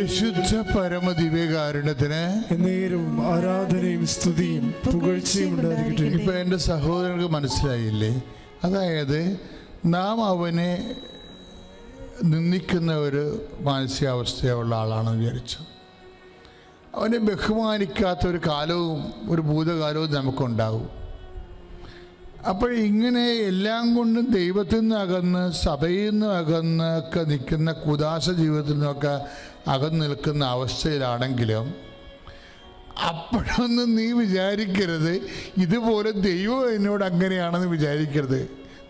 പരിശുദ്ധ പരമ ദിവ്യകാരണത്തിന് നേരവും ആരാധനയും സ്തുതിയും പുകഴ്ചയും ഉണ്ടായിരിക്കട്ടെ. ഇപ്പൊ എന്റെ സഹോദരങ്ങൾക്ക് മനസ്സിലായില്ലേ? അതായത് നാം അവനെ നിന്ദിക്കുന്ന ഒരു മാനസികാവസ്ഥയുള്ള ആളാണെന്ന് വിചാരിച്ചു. അവനെ ബഹുമാനിക്കാത്ത ഒരു കാലവും ഒരു ഭൂതകാലവും നമുക്കുണ്ടാകും അപ്പോൾ ഇങ്ങനെ എല്ലാം കൊണ്ടും ദൈവത്തിൽ നിന്ന് അകന്ന് സഭയിൽ നിന്ന് അകന്ന് ഒക്കെ നിൽക്കുന്ന കുദാശ ജീവിതത്തിൽ നിന്നൊക്കെ അകന്ന് നിൽക്കുന്ന അവസ്ഥയിലാണെങ്കിലും അപ്പോഴൊന്നും നീ വിചാരിക്കരുത് ഇതുപോലെ ദൈവം എന്നോട് അങ്ങനെയാണെന്ന് വിചാരിക്കരുത്.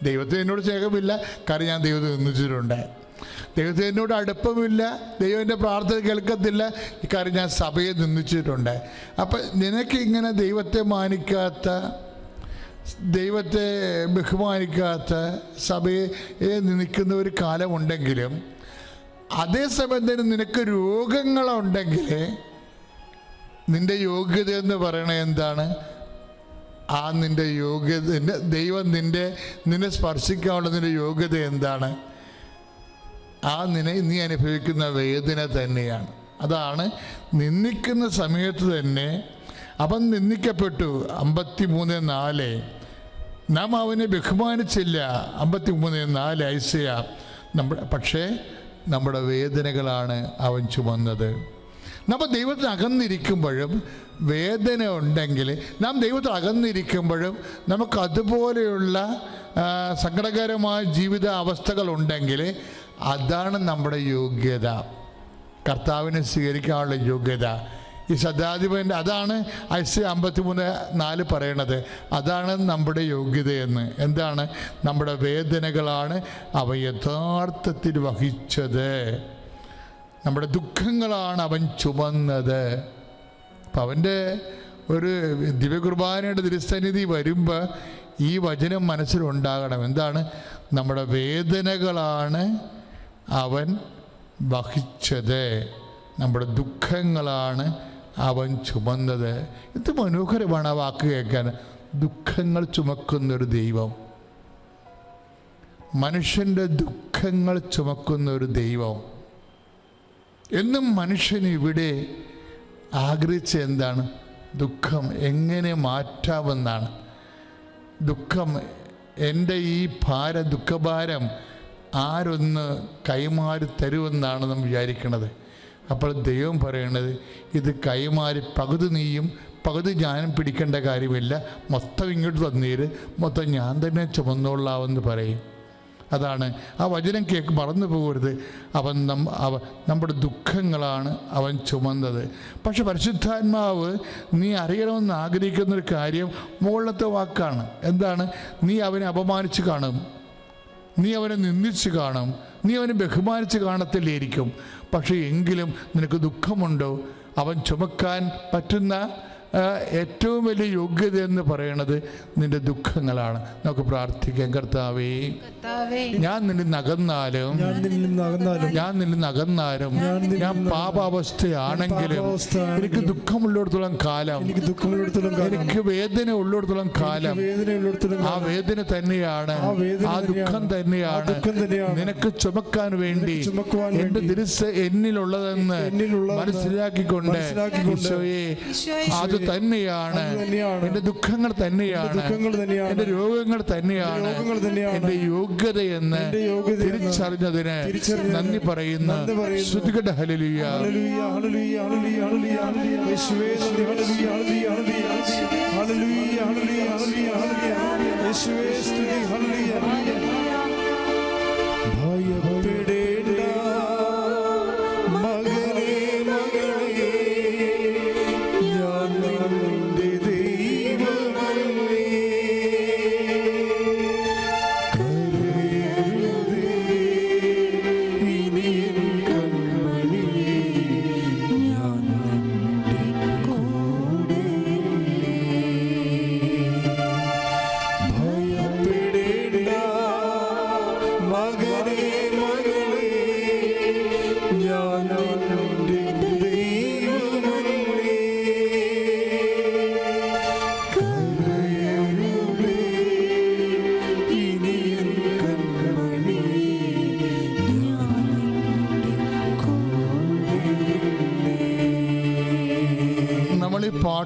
ദൈവത്തിന് എന്നോട് ചേകമില്ല കാരണം ഞാൻ ദൈവത്തെ നിന്നിച്ചിട്ടുണ്ട് ദൈവത്തിന് എന്നോട് അടുപ്പമില്ല ദൈവം എന്റെ പ്രാർത്ഥന കേൾക്കത്തില്ല ഇക്കാര്യം ഞാൻ സഭയെ നിന്ദിച്ചിട്ടുണ്ട്. അപ്പം നിനക്ക് ഇങ്ങനെ ദൈവത്തെ മാനിക്കാത്ത ദൈവത്തെ ബഹുമാനിക്കാത്ത സഭയെ നിൽക്കുന്ന ഒരു കാലമുണ്ടെങ്കിലും അതേസമയം തന്നെ നിനക്ക് രോഗങ്ങളുണ്ടെങ്കിൽ നിന്റെ യോഗ്യത എന്ന് പറയണത് എന്താണ്? ആ നിന്റെ യോഗ്യത ദൈവം നിന്റെ നിന്നെ സ്പർശിക്കാനുള്ള നിന്റെ യോഗ്യത എന്താണ്? ആ നിന്നെ നീ അനുഭവിക്കുന്ന വേദന തന്നെയാണ്. അതാണ് നിന്ദിക്കുന്ന സമയത്ത് തന്നെ അവൻ നിന്ദിക്കപ്പെട്ടു. അമ്പത്തി മൂന്ന് നാല്. നാം അവനെ ബഹുമാനിച്ചില്ല. അമ്പത്തി മൂന്ന് നാല് ഐസയ. നമ്മുടെ പക്ഷേ നമ്മുടെ വേദനകളാണ് അവൻ ചുമന്നത്. നമ്മൾ ദൈവത്തിൽ അകന്നിരിക്കുമ്പോഴും വേദന ഉണ്ടെങ്കിൽ നാം ദൈവത്തിൽ അകന്നിരിക്കുമ്പോഴും നമുക്ക് അതുപോലെയുള്ള സങ്കടകരമായ ജീവിത അവസ്ഥകളുണ്ടെങ്കിൽ അതാണ് നമ്മുടെ യോഗ്യത. കർത്താവിനെ സ്വീകരിക്കാനുള്ള യോഗ്യത. ഈ ശതാധിപന്റെ അതാണ് ഐസ് അമ്പത്തി മൂന്ന് നാല് പറയണത്. അതാണ് നമ്മുടെ യോഗ്യതയെന്ന്. എന്താണ്? നമ്മുടെ വേദനകളാണ് അവ യഥാർത്ഥത്തിൽ വഹിച്ചത്. നമ്മുടെ ദുഃഖങ്ങളാണ് അവൻ ചുമന്നത്. അപ്പം അവന്റെ ഒരു ദിവ്യകുർബാനയുടെ ദുരുസന്നിധി വരുമ്പോൾ ഈ വചനം മനസ്സിലുണ്ടാകണം. എന്താണ്? നമ്മുടെ വേദനകളാണ് അവൻ വഹിച്ചത്. നമ്മുടെ ദുഃഖങ്ങളാണ് അവൻ ചുമന്നത്. ഇത് മനോഹരമാണ് ആ വാക്ക് കേൾക്കാൻ. ദുഃഖങ്ങൾ ചുമക്കുന്നൊരു ദൈവം. മനുഷ്യന്റെ ദുഃഖങ്ങൾ ചുമക്കുന്ന ഒരു ദൈവം. എന്നും മനുഷ്യൻ ഇവിടെ ആഗ്രഹിച്ച എന്താണ്? ദുഃഖം എങ്ങനെ മാറ്റാമെന്നാണ്. ദുഃഖം എന്റെ ഈ ഭാര ദുഃഖഭാരം ആരൊന്ന് കൈമാറി തരുമെന്നാണ് നാം വിചാരിക്കുന്നത്. അപ്പോൾ ദൈവം പറയണത് ഇത് കൈമാറി പകുതി നീയും പകുതി ഞാനും പിടിക്കേണ്ട കാര്യമില്ല. മൊത്തം ഇങ്ങോട്ട് തന്നീര് മൊത്തം ഞാൻ തന്നെ ചുമന്നോളാവെന്ന് പറയും. അതാണ്. ആ വചനം കേക്ക് മറന്നു പോകരുത്. അവൻ നം അവ നമ്മുടെ ദുഃഖങ്ങളാണ് അവൻ ചുമന്നത്. പക്ഷെ പരിശുദ്ധാത്മാവ് നീ അറിയണമെന്ന് ആഗ്രഹിക്കുന്ന ഒരു കാര്യം മുകളിലത്തെ വാക്കാണ്. എന്താണ്? നീ അവനെ അപമാനിച്ച് കാണും. നീ അവനെ നിന്ദിച്ച് കാണും. നീ അവനെ ബഹുമാനിച്ച് കാണത്തില്ലായിരിക്കും. പക്ഷേ എങ്കിലും നിനക്ക് ദുഃഖമുണ്ടോ? അവൻ ചുമക്കാൻ പറ്റുന്ന ഏറ്റവും വലിയ യോഗ്യത എന്ന് പറയുന്നത് നിന്റെ ദുഃഖങ്ങളാണ് നമുക്ക് പ്രാർത്ഥിക്കാം കർത്താവേ ഞാൻ നിന്നെ നകന്നാലും ഞാൻ നിന്നെ നിന്നിൽ നകന്നാലും ഞാൻ പാപാവസ്ഥയാണെങ്കിലും എനിക്ക് ദുഃഖമുള്ളിടത്തോളം കാലം എനിക്ക് ദുഃഖമുള്ളിടത്തോളം കാലം എനിക്ക് വേദന ഉള്ളിടത്തോളം കാലം ആ വേദന തന്നെയാണ് ആ ദുഃഖം തന്നെയാണ്. തന്നെയാണ് ദുഃഖം തന്നെയാണ്. നിനക്ക് ചുമക്കാൻ വേണ്ടി എന്റെ തിരുസ് എന്നിലുള്ളതെന്ന് മനസ്സിലാക്കിക്കൊണ്ട് ഈശോയെ, അത് തന്നെയാണ്. എന്റെ ദുഃഖങ്ങൾ തന്നെയാണ്. എന്റെ രോഗങ്ങൾ തന്നെയാണ്. എന്റെ എന്റെ യോഗ്യതയെന്ന് തിരിച്ചറിഞ്ഞതിന് തിരിച്ചറിഞ്ഞതിന് നന്ദി പറയുന്ന. നന്ദി പറയുന്നു. ശ്രുതികട ഹലലിയ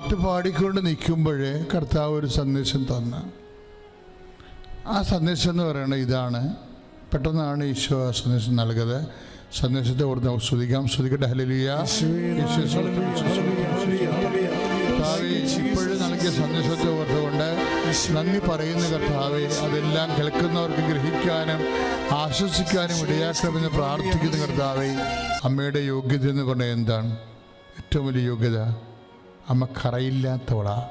പാട്ട് പാടിക്കൊണ്ട് നിൽക്കുമ്പോഴേ കർത്താവ് ഒരു സന്ദേശം തന്ന. ആ സന്ദേശം എന്ന് പറയുന്നത് ഇതാണ്. പെട്ടെന്നാണ് ഈശോ ആ സന്ദേശം നൽകുന്നത് സന്ദേശത്തെ ഓർത്ത് നമുക്ക് ശ്രദ്ധിക്കാം ശ്രദ്ധിക്കട്ടെ ഹലിയ ഇപ്പോഴും നൽകിയ സന്ദേശത്തെ ഓർത്തുകൊണ്ട് നന്ദി പറയുന്ന കർത്താവെ. അതെല്ലാം കേൾക്കുന്നവർക്ക് ഗ്രഹിക്കാനും ആശ്വസിക്കാനും ഇടയാക്കണമെന്ന് പ്രാർത്ഥിക്കുന്ന കർത്താവെ. അമ്മയുടെ യോഗ്യത എന്ന് പറഞ്ഞാൽ എന്താണ്? ഏറ്റവും വലിയ യോഗ്യത? അമ്മ കറയില്ലാത്തവളാ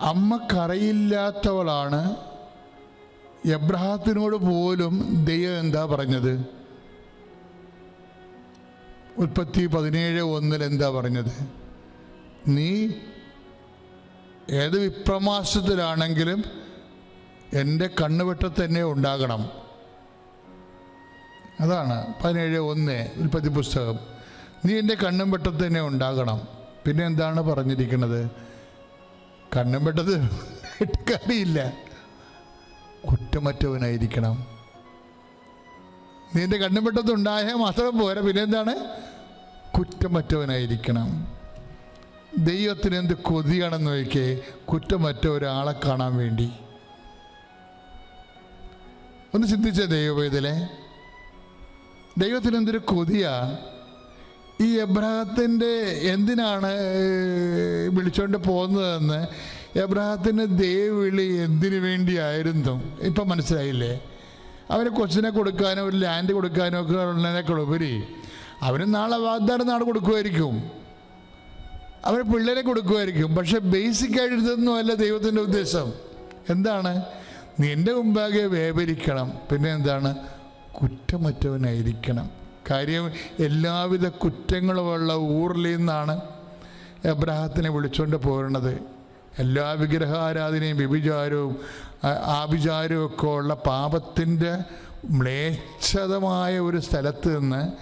അമ്മ കറയില്ലാത്തവളാണ് എബ്രഹാത്തിനോട് പോലും ദൈവം എന്താ പറഞ്ഞത്? ഉൽപ്പത്തി പതിനേഴ് ഒന്നിൽ എന്താ പറഞ്ഞത്? നീ ഏത് വിപ്രമാസത്തിലാണെങ്കിലും എന്റെ കണ്ണുവെട്ട തന്നെ ഉണ്ടാകണം. അതാണ് പതിനേഴ് ഒന്ന് ഉൽപ്പത്തി പുസ്തകം. നീ എന്റെ കണ്ണും വെട്ടത്ത് തന്നെ ഉണ്ടാകണം. പിന്നെ എന്താണ് പറഞ്ഞിരിക്കുന്നത്? കണ്ണും വെട്ടത്ത് കാര്യമില്ല കുറ്റമറ്റവനായിരിക്കണം. നീ എന്റെ കണ്ണും വെട്ടത്ത് ഉണ്ടായാൽ മാത്രം പോരെ. പിന്നെ എന്താണ്? കുറ്റമറ്റവനായിരിക്കണം. ദൈവത്തിന് എന്ത് കൊതിയാണെന്ന് നോക്കിയേ. കുറ്റമറ്റ ഒരാളെ കാണാൻ വേണ്ടി. ഒന്ന് ചിന്തിച്ച ദൈവവേദലെ ദൈവത്തിന് എന്തൊരു കൊതിയാ? ഈ എബ്രഹത്തിന്റെ എന്തിനാണ് വിളിച്ചുകൊണ്ട് പോകുന്നതെന്ന് എബ്രഹത്തിന് ദൈവവിളി എന്തിനു വേണ്ടിയായിരുന്നു? ഇപ്പം മനസ്സിലായില്ലേ? അവന് കൊച്ചിനെ കൊടുക്കാനോ ഒരു ലാൻഡ് കൊടുക്കാനോ ഒക്കെ ഉള്ളതിനേക്കാൾ ഉപരി അവന് നാളെ വാഗ്ദാനം നാളെ കൊടുക്കുമായിരിക്കും. അവന് പിള്ളേരെ കൊടുക്കുമായിരിക്കും. പക്ഷെ ബേസിക് ആയിട്ട് ഇതൊന്നും അല്ല ദൈവത്തിന്റെ ഉദ്ദേശം. എന്താണ്? നിന്റെ മുമ്പാകെ വേപരിക്കണം പിന്നെ എന്താണ്? കുറ്റമറ്റവനായിരിക്കണം. കാര്യം എല്ലാവിധ കുറ്റങ്ങളുമുള്ള ഊറിൽ നിന്നാണ് എബ്രാഹത്തിനെ വിളിച്ചുകൊണ്ട് പോരുന്നത്. എല്ലാ വിഗ്രഹാരാധനയും വ്യഭിചാരവും ആഭിചാരവും ഒക്കെ ഉള്ള പാപത്തിന്റെ മ്ലേച്ഛതമായ ഒരു സ്ഥലത്ത് നിന്ന്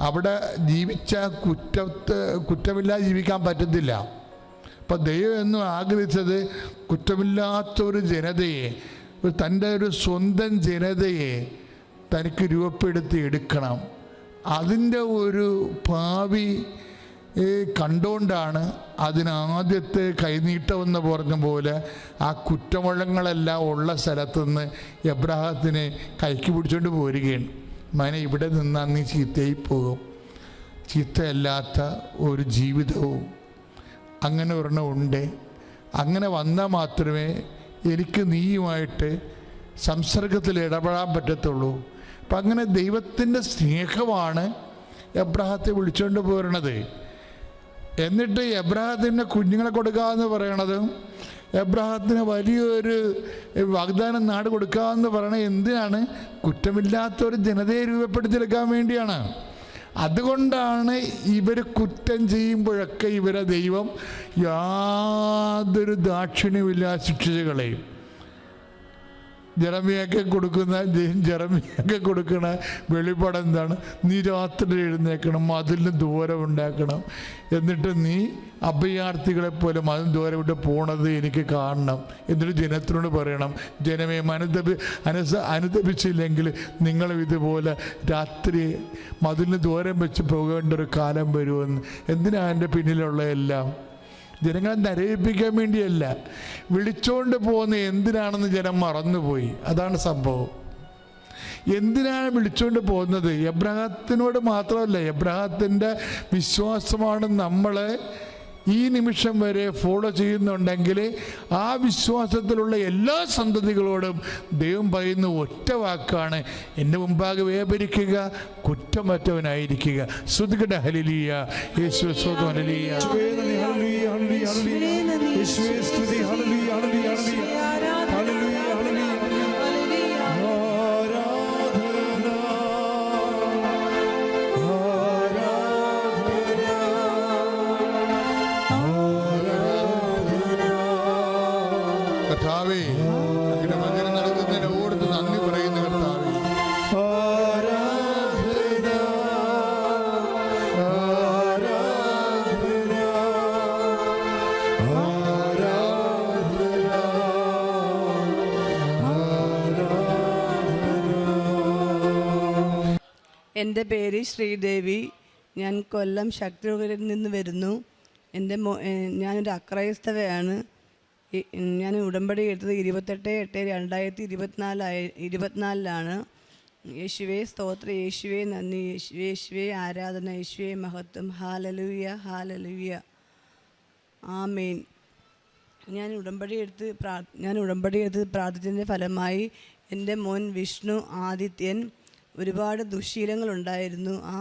അവിടെ ജീവിച്ച കുറ്റത്ത് കുറ്റമില്ലാതെ ജീവിക്കാൻ പറ്റത്തില്ല. അപ്പം ദൈവം എന്നും ആഗ്രഹിച്ചത് കുറ്റമില്ലാത്തൊരു ജനതയെ തന്റെ ഒരു സ്വന്തം ജനതയെ തനിക്ക് രൂപപ്പെടുത്തി എടുക്കണം. അതിന്റെ ഒരു ഭാവി കണ്ടുകൊണ്ടാണ് അതിനാദ്യത്തെ കൈനീട്ടമെന്ന് പറഞ്ഞ പോലെ ആ കുറ്റമുഴങ്ങളെല്ലാം ഉള്ള സ്ഥലത്തുനിന്ന് എബ്രാഹത്തിനെ കൈക്ക് പിടിച്ചുകൊണ്ട് പോരുകയാണ്. മനെ ഇവിടെ നിന്നാൽ നീ ചീത്തയായി പോകും. ചീത്തയല്ലാത്ത ഒരു ജീവിതവും അങ്ങനെ ഒരെണ്ണം ഉണ്ട്. അങ്ങനെ വന്നാൽ മാത്രമേ എനിക്ക് നീയുമായിട്ട് സംസർഗത്തിൽ ഇടപെടാൻ പറ്റത്തുള്ളൂ. അപ്പം അങ്ങനെ ദൈവത്തിന്റെ സ്നേഹമാണ് എബ്രഹത്തെ വിളിച്ചുകൊണ്ട് പോരണത് എന്നിട്ട് എബ്രഹത്തിന് കുഞ്ഞുങ്ങളെ കൊടുക്കാമെന്ന് പറയണത് എബ്രഹാത്തിന് വലിയൊരു വാഗ്ദാനം നാട് കൊടുക്കാമെന്ന് പറയണത് എന്തിനാണ്? കുറ്റമില്ലാത്ത ഒരു ജനതയെ രൂപപ്പെടുത്തിയെടുക്കാൻ വേണ്ടിയാണ്. അതുകൊണ്ടാണ് ഇവർ കുറ്റം ചെയ്യുമ്പോഴൊക്കെ ഇവരെ ദൈവം യാതൊരു ദാക്ഷിണ്യമില്ല ശിക്ഷിച്ച് കളയും ജെറമിയൊക്കെ കൊടുക്കുന്ന ജെറമിയൊക്കെ കൊടുക്കുന്ന വെളിപ്പാട് എന്താണ് നീ രാത്രി എഴുന്നേക്കണം മതിലിന് ദൂരം ഉണ്ടാക്കണം. എന്നിട്ട് നീ അഭയാർത്ഥികളെ പോലെ മതിൽ ദൂരം വിട്ട് പോണത് എനിക്ക് കാണണം. എന്നിട്ട് ജനത്തിനോട് പറയണം ജനമേ അനുദപി അനുസ അനുദപിച്ചില്ലെങ്കിൽ നിങ്ങൾ ഇതുപോലെ രാത്രി മതിലിന് ദൂരം വെച്ച് പോകേണ്ട ഒരു കാലം വരുമെന്ന്. എന്തിനാ എന്റെ പിന്നിലുള്ള എല്ലാം? ജനങ്ങളെ നരയിപ്പിക്കാൻ വേണ്ടിയല്ല. വിളിച്ചോണ്ട് പോകുന്ന എന്തിനാണെന്ന് ജനം മറന്നുപോയി. അതാണ് സംഭവം. എന്തിനാണ് വിളിച്ചുകൊണ്ട് പോകുന്നത്? എബ്രഹത്തിനോട് മാത്രമല്ല എബ്രഹത്തിന്റെ വിശ്വാസമാണ് നമ്മളെ ഈ നിമിഷം വരെ ഫോളോ ചെയ്യുന്നുണ്ടെങ്കിൽ ആ വിശ്വാസത്തിലുള്ള എല്ലാ സന്തതികളോടും ദൈവം പറയുന്ന ഒറ്റ വാക്കാണ് എന്റെ മുമ്പാകെ വേപരിക്കുക കുറ്റമറ്റവനായിരിക്കുക. ശ്രുതികട ഹലിലിയ യേശു സ്വതം എന്റെ പേര് ശ്രീദേവി. ഞാൻ കൊല്ലം ശക്തിയിൽ നിന്ന് വരുന്നു. എന്റെ മോ ഞാനൊരു അക്രൈസ്തവയാണ് ഞാൻ ഉടമ്പടി എടുത്തത് ഇരുപത്തെട്ട് എട്ട് രണ്ടായിരത്തി ഇരുപത്തിനാലായി ഇരുപത്തിനാലിലാണ്. യേശുവേ സ്തോത്ര. യേശുവേ നന്ദി. യേശുവേ യേശുവേ ആരാധന. യേശുവേ മഹത്വം. ഹാലലുവിയ ഹാലലുയ്യ ആമേൻ. ഞാൻ ഉടമ്പടി എടുത്ത് പ്രാ ഞാൻ ഉടമ്പടി എടുത്ത് പ്രാർത്ഥിച്ചതിന്റെ ഫലമായി എന്റെ മോൻ വിഷ്ണു ആദിത്യൻ ഒരുപാട് ദുശീലങ്ങളുണ്ടായിരുന്നു. ആ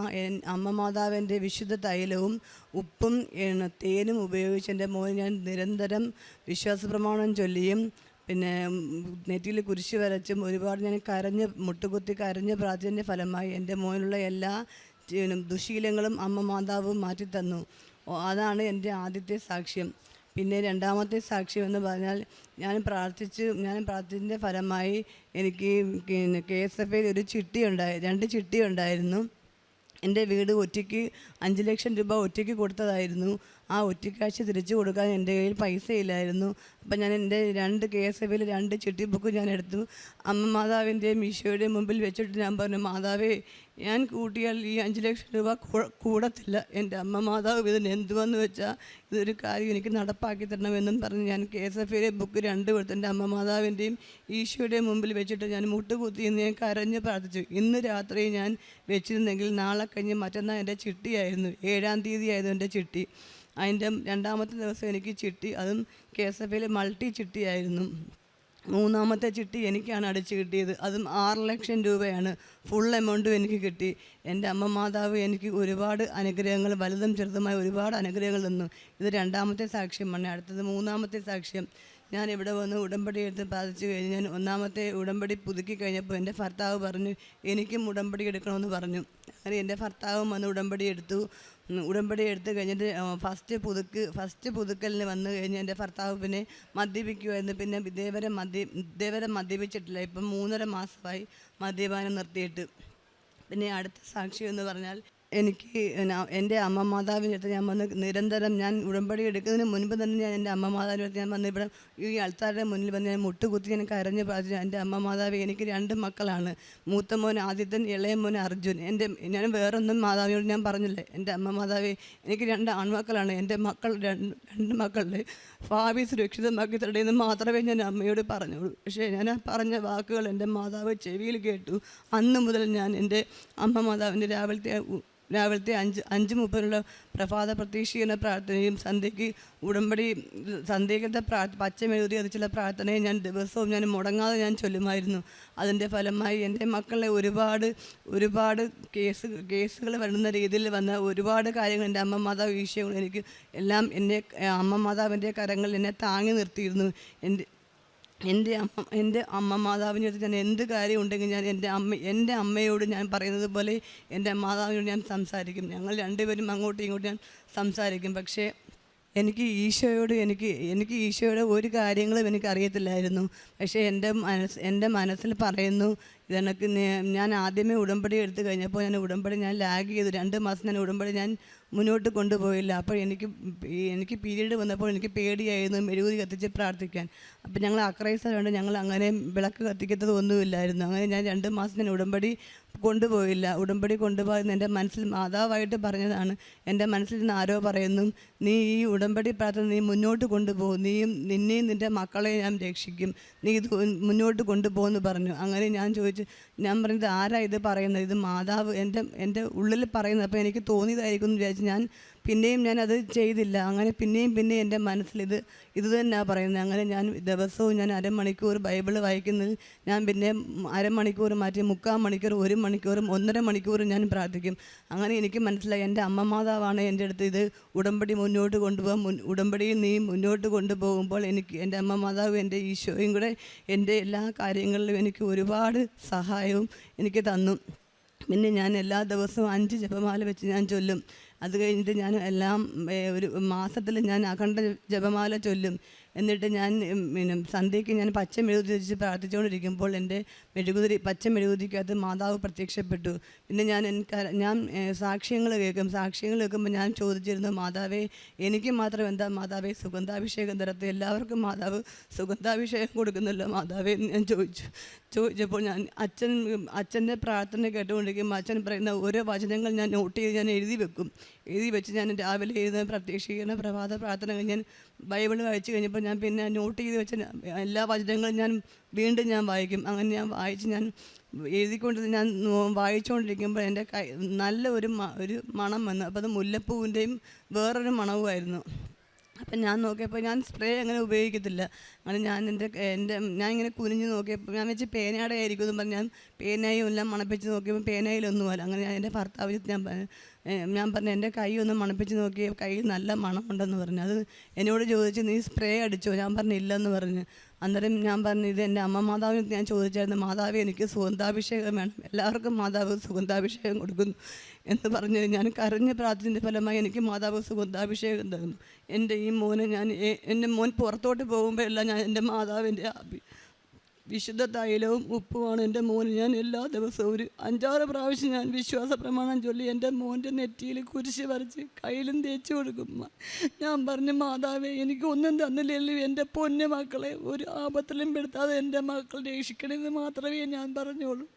അമ്മ മാതാവിന്റെ വിശുദ്ധ തൈലവും ഉപ്പും തേനും ഉപയോഗിച്ച് എന്റെ മോൻ ഞാൻ നിരന്തരം വിശ്വാസ പ്രമാണം ചൊല്ലിയും പിന്നെ നെറ്റിയിൽ കുരിശ് വരച്ചും ഒരുപാട് ഞാൻ കരഞ്ഞ് മുട്ടുകുത്തി കരഞ്ഞ് പ്രാർത്ഥനയുടെ ഫലമായി എന്റെ മോനുള്ള എല്ലാ ദുശീലങ്ങളും അമ്മ മാതാവും മാറ്റിത്തന്നു. അതാണ് എന്റെ ആദ്യത്തെ സാക്ഷ്യം. പിന്നെ രണ്ടാമത്തെ സാക്ഷ്യം എന്ന് പറഞ്ഞാൽ ഞാൻ പ്രാർത്ഥിച്ച് ഞാൻ പ്രാർത്ഥിച്ചതിന്റെ ഫലമായി എനിക്ക് പിന്നെ കെ എസ് എഫ് ഐയിൽ ഒരു ചിട്ടി ഉണ്ടായി രണ്ട് ചിട്ടി ഉണ്ടായിരുന്നു. എന്റെ വീട് ഒറ്റയ്ക്ക് അഞ്ച് ലക്ഷം രൂപ ഒറ്റയ്ക്ക് കൊടുത്തതായിരുന്നു. ആ ഒറ്റയ്ക്കാഴ്ച തിരിച്ചു കൊടുക്കാൻ എന്റെ കയ്യിൽ പൈസ ഇല്ലായിരുന്നു അപ്പം ഞാൻ എന്റെ രണ്ട് കെ എസ് എഫിൽ രണ്ട് ചിട്ടി ബുക്ക് ഞാൻ എടുത്തു. അമ്മ മാതാവിന്റെയും ഈശോയുടെയും മുമ്പിൽ വെച്ചിട്ട് ഞാൻ പറഞ്ഞു മാതാവേ ഞാൻ കൂട്ടിയാൽ ഈ അഞ്ച് ലക്ഷം രൂപ കൂടത്തില്ല. എന്റെ അമ്മ മാതാവ് ഇതിന് എന്തുവെന്ന് വെച്ചാൽ ഇതൊരു കാര്യം എനിക്ക് നടപ്പാക്കി തരണമെന്നും പറഞ്ഞ് ഞാൻ കെ എസ് എഫ് ബുക്ക് രണ്ട് കൊടുത്തു. എന്റെ അമ്മ മാതാവിന്റെയും ഈശോയുടെയും മുമ്പിൽ വെച്ചിട്ട് ഞാൻ മുട്ടുകുത്തി എന്ന് ഞാൻ കരഞ്ഞ് പ്രാർത്ഥിച്ചു. ഇന്ന് രാത്രി ഞാൻ വെച്ചിരുന്നെങ്കിൽ നാളെ കഴിഞ്ഞ് മറ്റന്നാൾ എന്റെ ചിട്ടിയായിരുന്നു. ഏഴാം തീയതി ആയിരുന്നു എന്റെ ചിട്ടി. അതിന്റെ രണ്ടാമത്തെ ദിവസം എനിക്ക് ചിട്ടി അതും കെ എസ് എഫ് ഐയിലെ മൾട്ടി ചിട്ടിയായിരുന്നു. മൂന്നാമത്തെ ചിട്ടി എനിക്കാണ് അടിച്ചു കിട്ടിയത്. അതും ആറ് ലക്ഷം രൂപയാണ്. ഫുൾ എമൗണ്ടും എനിക്ക് കിട്ടി. എന്റെ അമ്മ മാതാവ് എനിക്ക് ഒരുപാട് അനുഗ്രഹങ്ങൾ വലുതും ചെറുതുമായ ഒരുപാട് അനുഗ്രഹങ്ങൾ തന്നു. ഇത് രണ്ടാമത്തെ സാക്ഷ്യമാണ് അടുത്തത് മൂന്നാമത്തെ സാക്ഷ്യം. ഞാൻ ഇവിടെ വന്ന് ഉടമ്പടി എടുത്ത് ബാധിച്ചു കഴിഞ്ഞ് ഞാൻ ഒന്നാമത്തെ ഉടമ്പടി പുതുക്കി കഴിഞ്ഞപ്പോൾ എന്റെ ഭർത്താവ് പറഞ്ഞു എനിക്കും ഉടമ്പടി എടുക്കണമെന്ന് പറഞ്ഞു. അങ്ങനെ എന്റെ ഭർത്താവും വന്ന് ഉടമ്പടി എടുത്തു. ഉടമ്പടി എടുത്ത് കഴിഞ്ഞിട്ട് ഫസ്റ്റ് പുതുക്ക് ഫസ്റ്റ് പുതുക്കലിന് വന്നു കഴിഞ്ഞ് എന്റെ ഭർത്താവ് പിന്നെ മദ്യപിക്കുമായിരുന്നു പിന്നെ ഇതേവരെ മദ്യ ഇതേവരെ മദ്യപിച്ചിട്ടില്ല. ഇപ്പം മൂന്നര മാസമായി മദ്യപാനം നിർത്തിയിട്ട്. പിന്നെ അടുത്ത സാക്ഷ്യം എന്ന് പറഞ്ഞാൽ എനിക്ക് എന്റെ അമ്മ മാതാവിന്റെ അടുത്ത് ഞാൻ വന്ന് നിരന്തരം ഞാൻ ഉടമ്പടി എടുക്കുന്നതിന് മുൻപ് തന്നെ ഞാൻ എന്റെ അമ്മ മാതാവിന്റെ അടുത്ത് ഞാൻ വന്ന് ഇവിടെ ഈ ആൾക്കാരുടെ മുന്നിൽ വന്ന് ഞാൻ മുട്ടുകുത്തി ഞാൻ കരഞ്ഞ് പ്രാർത്ഥിച്ചു. എന്റെ അമ്മ മാതാവ് എനിക്ക് രണ്ട് മക്കളാണ്. മൂത്ത മോൻ ആദിത്യൻ ഇളയ മോൻ അർജുൻ. എന്റെ ഞാൻ വേറൊന്നും മാതാവിനോട് ഞാൻ പറഞ്ഞില്ലേ. എന്റെ അമ്മ മാതാവ് എനിക്ക് രണ്ട് ആൺമക്കളാണ്. എന്റെ മക്കൾ രണ്ട് രണ്ട് മക്കളുടെ ഭാവി സുരക്ഷിതമാക്കി തരണമെന്ന് മാത്രമേ ഞാൻ അമ്മയോട് പറഞ്ഞുള്ളൂ. പക്ഷേ ഞാൻ പറഞ്ഞ വാക്കുകൾ എന്റെ മാതാവ് ചെവിയിൽ കേട്ടു. അന്ന് മുതൽ ഞാൻ എന്റെ അമ്മ മാതാവിന്റെ രാവിലത്തെ രാവിലത്തെ അഞ്ച് അഞ്ച് മുപ്പതിനുള്ള പ്രഭാത പ്രതീക്ഷിക്കുന്ന പ്രാർത്ഥനയും സന്ധ്യയ്ക്ക് ഉടമ്പടി സന്ധ്യയ്ക്കത്തെ പ്രാ പച്ചമെഴുതി അതിച്ചുള്ള പ്രാർത്ഥനയും ഞാൻ ദിവസവും ഞാൻ മുടങ്ങാതെ ഞാൻ ചൊല്ലുമായിരുന്നു. അതിന്റെ ഫലമായി എന്റെ മക്കളെ ഒരുപാട് ഒരുപാട് കേസ് കേസുകൾ വരുന്ന രീതിയിൽ വന്ന ഒരുപാട് കാര്യങ്ങൾ എന്റെ അമ്മ മാതാവ് ഈശോകൾ എനിക്ക് എല്ലാം എന്റെ അമ്മ മാതാവിന്റെ കരങ്ങൾ എന്നെ താങ്ങി നിർത്തിയിരുന്നു. എന്റെ എന്റെ അമ്മ എന്റെ അമ്മ അടുത്ത് ഞാൻ എന്ത് കാര്യം ഉണ്ടെങ്കിൽ ഞാൻ എന്റെ അമ്മ എന്റെ അമ്മയോട് ഞാൻ പറയുന്നത് പോലെ എന്റെ മാതാവിനോട് ഞാൻ സംസാരിക്കും. ഞങ്ങൾ രണ്ടുപേരും അങ്ങോട്ടും ഇങ്ങോട്ടും ഞാൻ സംസാരിക്കും. പക്ഷേ എനിക്ക് ഈശോയോട് എനിക്ക് എനിക്ക് ഈശോയുടെ ഒരു കാര്യങ്ങളും എനിക്ക് അറിയത്തില്ലായിരുന്നു പക്ഷേ എന്റെ മനസ്സ് എന്റെ മനസ്സിൽ പറയുന്നു ഇതെനക്ക് ഞാൻ ആദ്യമേ ഉടമ്പടി എടുത്തു കഴിഞ്ഞപ്പോൾ ഞാൻ ഉടമ്പടി ഞാൻ ലാഗ് ചെയ്തു. രണ്ട് മാസം ഞാൻ ഉടമ്പടി ഞാൻ മുന്നോട്ട് കൊണ്ടുപോയില്ല. അപ്പോൾ എനിക്ക് എനിക്ക് പീരീഡ് വന്നപ്പോൾ എനിക്ക് പേടിയായിരുന്നു മെഴുകുതി കത്തിച്ച് പ്രാർത്ഥിക്കാൻ. അപ്പോൾ ഞങ്ങൾ അക്രൈസ്തരുണ്ട് ഞങ്ങൾ അങ്ങനെ വിളക്ക് കത്തിക്കത്തത് ഒന്നുമില്ലായിരുന്നു അങ്ങനെ ഞാൻ രണ്ട് മാസം ഞാൻ ഉടമ്പടി കൊണ്ടുപോയില്ല. ഉടമ്പടി കൊണ്ടുപോയെന്ന് എന്റെ മനസ്സിൽ മാതാവായിട്ട് പറഞ്ഞതാണ്. എന്റെ മനസ്സിൽ നിന്ന് ആരോ പറയുന്നു നീ ഈ ഉടമ്പടി പ്രാർത്ഥന നീ മുന്നോട്ട് കൊണ്ടുപോകും. നീയും നിന്നെയും നിന്റെ മക്കളെ ഞാൻ രക്ഷിക്കും. നീ ഇത് മുന്നോട്ട് കൊണ്ടുപോകുമെന്ന് പറഞ്ഞു. അങ്ങനെ ഞാൻ ചോദിച്ചു ഞാൻ പറഞ്ഞത് ആരാ ഇത് പറയുന്നത്? ഇത് മാതാവ് എന്റെ എന്റെ ഉള്ളിൽ പറയുന്നത്? അപ്പോൾ എനിക്ക് തോന്നിയതായിരിക്കും എന്ന് വിചാരിച്ച് ഞാൻ പിന്നെയും ഞാൻ അത് ചെയ്തില്ല. അങ്ങനെ പിന്നെയും പിന്നെ എന്റെ മനസ്സിലിത് ഇത് തന്നെയാണ് പറയുന്നത്. അങ്ങനെ ഞാൻ ദിവസവും ഞാൻ അരമണിക്കൂർ ബൈബിൾ വായിക്കുന്നതിൽ ഞാൻ പിന്നെ അരമണിക്കൂർ മാറ്റി മുക്കാൽ മണിക്കൂർ ഒരു മണിക്കൂറും ഒന്നര മണിക്കൂറും ഞാൻ പ്രാർത്ഥിക്കും. അങ്ങനെ എനിക്ക് മനസ്സിലായി എന്റെ അമ്മ മാതാവാണ് എന്റെ അടുത്ത് ഇത് ഉടമ്പടി മുന്നോട്ട് കൊണ്ടുപോകാൻ മുൻ ഉടമ്പടിയിൽ നീ മുന്നോട്ട് കൊണ്ടുപോകുമ്പോൾ എനിക്ക് എന്റെ അമ്മ മാതാവ് എന്റെ ഈശോയും കൂടെ എന്റെ എല്ലാ കാര്യങ്ങളിലും എനിക്ക് ഒരുപാട് സഹായവും എനിക്ക് തന്നു. പിന്നെ ഞാൻ എല്ലാ ദിവസവും അഞ്ച് ജപമാല വെച്ച് ഞാൻ ചൊല്ലും. അത് കഴിഞ്ഞിട്ട് ഞാൻ എല്ലാം ഒരു മാസത്തിൽ ഞാൻ അഖണ്ഡ ജപമാല ചൊല്ലും. എന്നിട്ട് ഞാൻ പിന്നെ സന്ധ്യയ്ക്ക് ഞാൻ പച്ച മെഴുകുതിരി വെച്ച് പ്രാർത്ഥിച്ചുകൊണ്ടിരിക്കുമ്പോൾ എന്റെ മെഴുകുതിരി പച്ച മെഴുകുതിരിക്കകത്ത് മാതാവ് പ്രത്യക്ഷപ്പെട്ടു. പിന്നെ ഞാൻ എനിക്ക് ഞാൻ സാക്ഷ്യങ്ങൾ കേൾക്കും. സാക്ഷ്യങ്ങൾ കേൾക്കുമ്പോൾ ഞാൻ ചോദിച്ചിരുന്നു മാതാവേ എനിക്ക് മാത്രം എന്താ മാതാവേ സുഗന്ധാഭിഷേകം തരത്ത് എല്ലാവർക്കും മാതാവ് സുഗന്ധാഭിഷേകം കൊടുക്കുന്നല്ലോ മാതാവേ? എന്ന് ഞാൻ ചോദിച്ചു. ചോദിച്ചപ്പോൾ ഞാൻ അച്ഛൻ അച്ഛന്റെ പ്രാർത്ഥന കേട്ടുകൊണ്ടിരിക്കുമ്പോൾ അച്ഛൻ പറയുന്ന ഓരോ വചനങ്ങൾ ഞാൻ നോട്ട് ചെയ്ത് ഞാൻ എഴുതി വെക്കും. എഴുതി വെച്ച് ഞാൻ രാവിലെ എഴുതുന്ന പ്രത്യക്ഷീകരണ പ്രഭാത പ്രാർത്ഥന ഞാൻ ബൈബിൾ വായിച്ചു കഴിഞ്ഞപ്പോൾ ഞാൻ പിന്നെ നോട്ട് ചെയ്ത് വെച്ച എല്ലാ വചനങ്ങളും ഞാൻ വീണ്ടും ഞാൻ വായിക്കും. അങ്ങനെ ഞാൻ വായിച്ച് ഞാൻ എഴുതിക്കൊണ്ട് ഞാൻ വായിച്ചുകൊണ്ടിരിക്കുമ്പോൾ എന്റെ കൈ നല്ല ഒരു ഒരു മണം വന്നു. അപ്പോൾ അത് മുല്ലപ്പൂവിന്റെയും വേറൊരു മണവുമായിരുന്നു. അപ്പം ഞാൻ നോക്കിയപ്പോൾ ഞാൻ സ്പ്രേ അങ്ങനെ ഉപയോഗിക്കത്തില്ല. അങ്ങനെ ഞാൻ എന്റെ എന്റെ ഞാൻ ഇങ്ങനെ കുനിഞ്ഞ് നോക്കിയപ്പോൾ ഞാൻ വെച്ച് പേനയുടെ ആയിരിക്കും എന്ന് പറഞ്ഞ് ഞാൻ പേനയും എല്ലാം മണപ്പിച്ച് നോക്കിയപ്പോൾ പേനയിലൊന്നുമല്ല അങ്ങനെ ഞാൻ എന്റെ ഭർത്താവിന് ഞാൻ ഞാൻ പറഞ്ഞു എന്റെ കൈ ഒന്ന് മണപ്പിച്ച് നോക്കി കൈ നല്ല മണമുണ്ടെന്ന് പറഞ്ഞു. അത് എന്നോട് ചോദിച്ച് നീ സ്പ്രേ അടിച്ചോ? ഞാൻ പറഞ്ഞില്ലെന്ന് പറഞ്ഞു. അന്നേരം ഞാൻ പറഞ്ഞു ഇത് എന്റെ അമ്മ മാതാവിന് ഞാൻ ചോദിച്ചായിരുന്നു മാതാവ് എനിക്ക് സുഗന്ധാഭിഷേകം വേണം. എല്ലാവർക്കും മാതാവ് സുഗന്ധാഭിഷേകം കൊടുക്കുന്നു. എന്ന് പറഞ്ഞ് ഞാൻ കരഞ്ഞ് പ്രാർത്ഥനയുടെ ഫലമായി എനിക്ക് മാതാവ് സുഗന്ധാഭിഷേകം തന്നു എന്റെ ഈ മോനെ ഞാൻ എന്റെ മോൻ പുറത്തോട്ട് പോകുമ്പോൾ എല്ലാം ഞാൻ എന്റെ മാതാവിന്റെ വിശുദ്ധ തൈലവും ഉപ്പുമാണ് എന്റെ മോന്. ഞാൻ എല്ലാ ദിവസവും ഒരു അഞ്ചാറ് പ്രാവശ്യം ഞാൻ വിശ്വാസ പ്രമാണം ചൊല്ലി എന്റെ മോന്റെ നെറ്റിയിൽ കുരിശ് വരച്ച് കയ്യിലും തേച്ച് കൊടുക്കും. ഞാൻ പറഞ്ഞു മാതാവേ എനിക്ക് ഒന്നും തന്നില്ലല്ലോ എന്റെ പൊന്നു മക്കളെ. ഒരു ആപത്തിലും പെടുത്താതെ എന്റെ മക്കൾ രക്ഷിക്കണമെന്ന് മാത്രമേ ഞാൻ പറഞ്ഞോളൂ.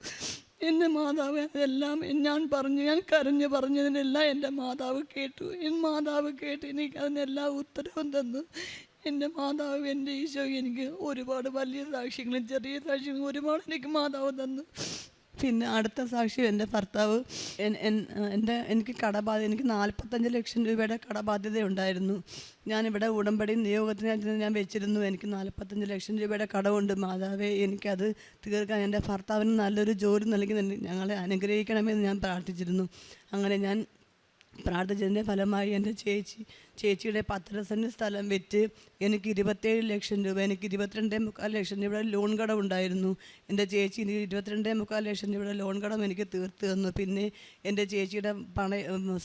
എന്റെ മാതാവ് അതെല്ലാം ഞാൻ പറഞ്ഞു ഞാൻ കരഞ്ഞു പറഞ്ഞതിനെല്ലാം എന്റെ മാതാവ് കേട്ടു. എൻ മാതാവ് കേട്ട് എനിക്ക് അതിനെല്ലാം ഉത്തരവും തന്നു. എന്റെ മാതാവ് എന്റെ ഈശോ എനിക്ക് ഒരുപാട് വലിയ സാക്ഷ്യങ്ങളും ചെറിയ സാക്ഷ്യങ്ങളും ഒരുപാട് എനിക്ക് മാതാവ് തന്നു. പിന്നെ അടുത്ത സാക്ഷ്യം എന്റെ ഭർത്താവ്. എൻ- എൻ- എന്റെ എനിക്ക് കടബാധ്യത എനിക്ക് നാൽപ്പത്തഞ്ച് ലക്ഷം രൂപയുടെ കടബാധ്യത ഉണ്ടായിരുന്നു. ഞാനിവിടെ ഉടമ്പടി നിയോഗത്തിന് ഞാൻ വെച്ചിരുന്നു. എനിക്ക് നാൽപ്പത്തഞ്ച് ലക്ഷം രൂപയുടെ കടമുണ്ട്. മാതാവേ എനിക്കത് തീർക്കാൻ എന്റെ ഭർത്താവിന് നല്ലൊരു ജോലി നൽകി ഞങ്ങളെ അനുഗ്രഹിക്കണമെന്ന് ഞാൻ പ്രാർത്ഥിച്ചിരുന്നു. അങ്ങനെ ഞാൻ പ്രാർത്ഥിച്ചതിന്റെ ഫലമായി എന്റെ ചേച്ചി ചേച്ചിയുടെ പത്തര സെന്റ് സ്ഥലം വിറ്റ് എനിക്ക് ഇരുപത്തേഴ് ലക്ഷം രൂപ എനിക്ക് ഇരുപത്തിരണ്ടേ മുക്കാൽ ലക്ഷം രൂപയുടെ ലോൺ കടം ഉണ്ടായിരുന്നു. എന്റെ ചേച്ചി ഇരുപത്തിരണ്ടേ മുക്കാൽ ലക്ഷം രൂപയുടെ ലോൺ കടം എനിക്ക് തീർത്ത് തന്നു. പിന്നെ എന്റെ ചേച്ചിയുടെ പണ